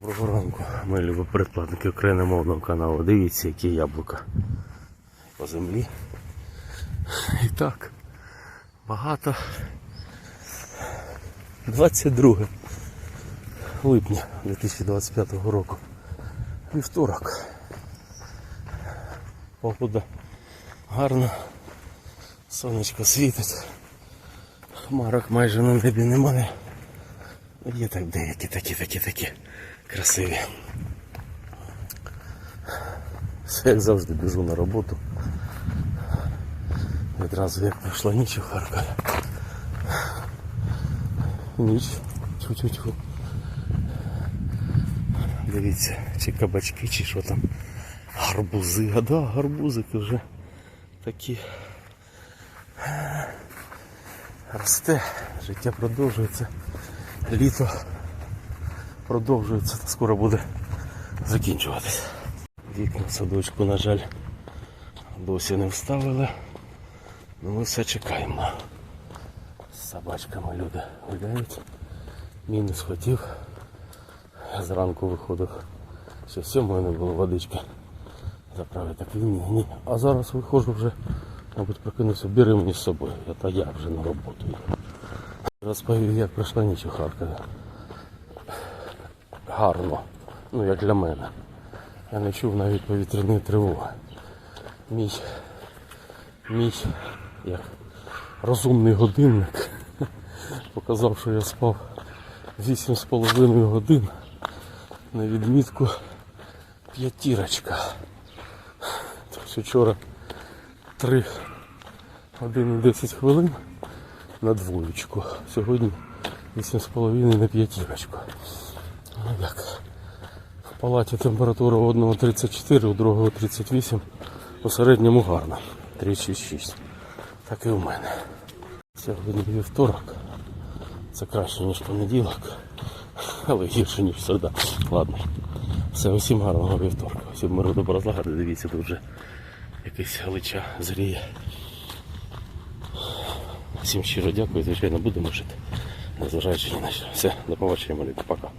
Доброго ранку, мої любі передплатники україномовного каналу. Дивіться, які яблука по землі. І так, багато. 22 липня 2025 року. Вівторок. Погода гарна. Сонечко світить. Хмарок майже на небі немає. Є так деякі такі, такі, такі красиві. Все як завжди біжу на роботу. Відразу як пройшла ніч у Харкові. Ніч. Тьфу-тьфу-тьфу. Дивіться, чи кабачки, чи що там. Гарбузи. А да, гарбузики вже такі. Росте, життя продовжується. Літо продовжується та скоро буде закінчуватись. Вікна в садочку, на жаль, досі не вставили. Ну ми все чекаємо. З собачками люди гуляють. Мінус хотів. Зранку виходив. Ще сьомої не було водички. Заправити так ні, ні. А зараз виходжу вже, мабуть, прокинувся, бери мені з собою. Я та я вже на роботу. Розповів, як пройшла ніч у Харкові. Гарно. Ну, як для мене. Я не чув навіть повітряної тривоги. Мій, мій як розумний годинник показав, що я спав 8,5 годин на відмітку п'ятірочка. Тобто вчора 3 години 10 хвилин на двоєчку. Сьогодні 8,5 на п'ятірочку. Ну як? В палаті температура у одного 34, у другого 38. У середньому гарно. 36. Так і у мене. Сьогодні вівторок. Це краще, ніж понеділок. Але гірше, ніж середа. Ладно. Все, усім гарного вівторка. Всім миру добра злагоди. Дивіться, тут вже якийсь галича зріє. Всім щиро дякую, звичайно, будемо жити. Незважаючи ні на що. Все, до побачення, малюка. Пока.